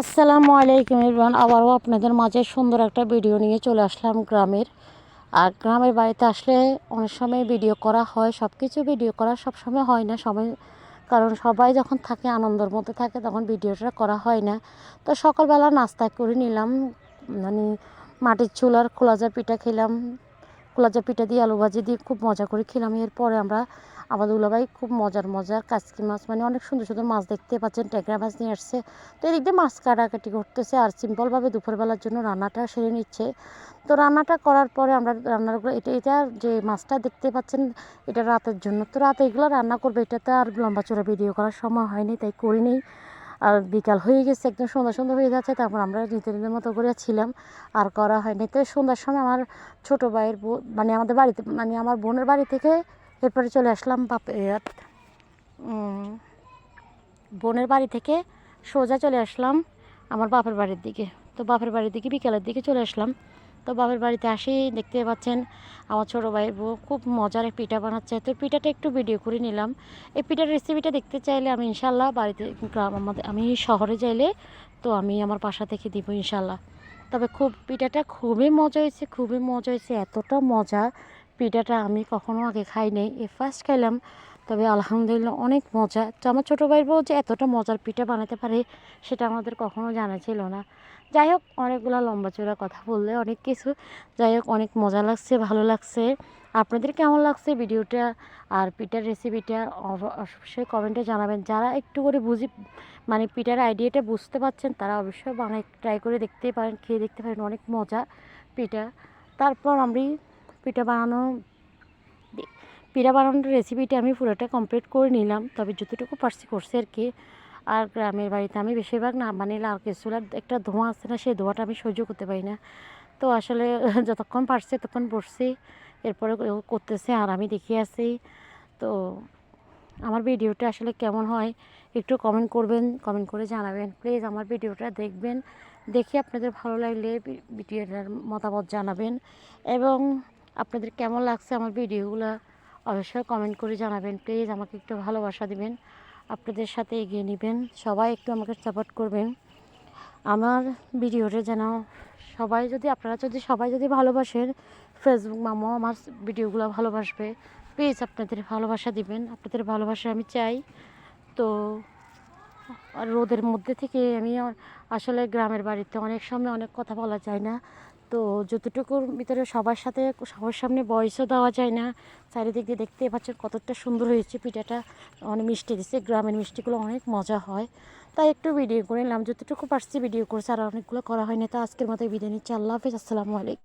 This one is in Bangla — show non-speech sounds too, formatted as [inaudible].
আসসালামু আলাইকুম ইরবান আবারও আপনাদের মাঝে সুন্দর একটা ভিডিও নিয়ে চলে আসলাম গ্রামের। আর গ্রামের বাড়িতে আসলে অনেক সময় ভিডিও করা হয় সব কিছু ভিডিও করা সব সময় হয় না সবাই। কারণ সবাই যখন থাকে, আনন্দের মধ্যে থাকে, তখন ভিডিওটা করা হয় না। তো সকালবেলা নাস্তা করে নিলাম মানে মাটির চুলার খোলাজা পিঠা খেলাম খোলাজা পিঠা দিয়ে আলু ভাজি দিয়ে খুব মজা করে খেলাম। এরপরে আমরা আমাদের উলাভাই খুব মজার মজার কাচকি মাছ মানে অনেক সুন্দর সুন্দর মাছ দেখতে পাচ্ছেন, ট্যাংরা মাছ নিয়ে আসছে। তো এদিক দিয়ে মাছ কাটাকাটি করতেছে আর সিম্পলভাবে দুপুরবেলার জন্য রান্নাটা সেরে নিচ্ছে। তো রান্নাটা করার পরে আমরা রান্নাগুলো, এটা এটা যে মাছটা দেখতে পাচ্ছেন, এটা রাতের জন্য। তো রাতে এগুলো রান্না করবে, এটাতে আর লম্বা চড়া ভিডিও করার সময় হয়নি তাই করিনি। বিকাল হয়ে গেছে, একদম সন্ধ্যা সন্ধ্যা হয়ে যাচ্ছে, তারপর আমরা নিজেদের মতো করে ছিলাম, আর করা হয়নি। তো সন্ধ্যার সময় আমার ছোটো ভাইয়ের মানে আমাদের বাড়িতে মানে আমার বোনের বাড়ি থেকে এরপরে চলে আসলাম বাপ বোনের বাড়ি থেকে সোজা চলে আসলাম আমার বাপের বাড়ির দিকে। তো বাপের বাড়ির দিকে বিকেলের দিকে চলে আসলাম। তো বাপের বাড়িতে আসি, দেখতে পাচ্ছেন আমার ছোটো ভাইয়ের বউ খুব মজার এক পিঠা বানাচ্ছে। তো পিঠাটা একটু ভিডিও করে নিলাম। এই পিঠার রেসিপিটা দেখতে চাইলে আমি ইনশাল্লাহ বাড়িতে গ্রাম আমাদের আমি শহরে যাইলে তো আমি আমার বাসা থেকে দিব ইনশাল্লাহ তবে খুব পিঠাটা খুবই মজা হয়েছে, খুবই মজা হয়েছে। এতটা মজা পিঠাটা আমি কখনো আগে খাই নাই। এ ফার্স্ট খাইলাম। তবে আলহামদুলিল্লাহ অনেক মজা। তো আমার ছোটো ভাইয়ের বউ যে এতটা মজার পিঠা বানাতে পারে, সেটা আমাদের কখনো জানা ছিল না। যাই হোক, অনেকগুলো লম্বা চূড়া কথা বললে অনেক কিছু। যাই হোক, অনেক মজা লাগছে, ভালো লাগছে। আপনাদের কেমন লাগছে ভিডিওটা আর পিঠার রেসিপিটা অবশ্যই কমেন্টে জানাবেন। যারা একটু করে বুঝি মানে পিঠার আইডিয়াটা বুঝতে পারছেন, তারা অবশ্যই বানাই ট্রাই করে দেখতে পারেন, খেয়ে দেখতে পারেন। অনেক মজা পিঠা। তারপর আমি পিঠা বানানো পিঠা বানানোর রেসিপিটা আমি পুরোটা কমপ্লিট করে নিলাম। তবে যতটুকু পারছি করছি আর কি। আর গ্রামের বাড়িতে আমি বেশিরভাগ না বানাইলে আর চুলার একটা ধোঁয়া আছে না, সেই ধোঁয়াটা আমি সহ্য করতে পারি না। তো আসলে [laughs] যতক্ষণ পারছি ততক্ষণ পড়ছি। এরপরে করতেছে আর আমি দেখিয়ে আছি তো আমার ভিডিওটা আসলে কেমন হয় একটু কমেন্ট করবেন কমেন্ট করে জানাবেন। প্লিজ আমার ভিডিওটা দেখবেন। দেখে আপনাদের ভালো লাগলে ভিডিওটার মতামত জানাবেন। এবং আপনাদের কেমন লাগছে আমার ভিডিওগুলো? অবশ্যই কমেন্ট করে জানাবেন। প্লিজ আমাকে একটু ভালোবাসা দিবেন। আপনাদের সাথে এগিয়ে নেবেন। সবাই একটু আমাকে সাপোর্ট করবেন। আমার ভিডিওটা যেন সবাই যদি, আপনারা যদি সবাই যদি ভালোবাসেন ফেসবুক মামো আমার ভিডিওগুলো ভালোবাসবে। প্লিজ আপনাদের ভালোবাসা দিবেন। আপনাদের ভালোবাসা আমি চাই। তো আর রোদের মধ্যে থেকে আমি আসলে গ্রামের বাড়িতে অনেক সময় অনেক কথা বলা যায় না। তো যতটুকুর ভিতরে সবার সাথে সবার সামনে বয়সও দেওয়া যায় না, চারিদিক দিয়ে দেখতে পাচ্ছেন কতটা সুন্দর হয়েছে পিঠাটা। অনেক মিষ্টি দিচ্ছে গ্রামের মিষ্টিগুলো অনেক মজা হয়। তাই একটু ভিডিও করে নিলাম, যতটুকু পারছি ভিডিও করছে, আর অনেকগুলো করা হয়নি। তা আজকের মতো বিদায় নিচ্ছি। আল্লাহ হাফিজ, আসসালামু আলাইকুম।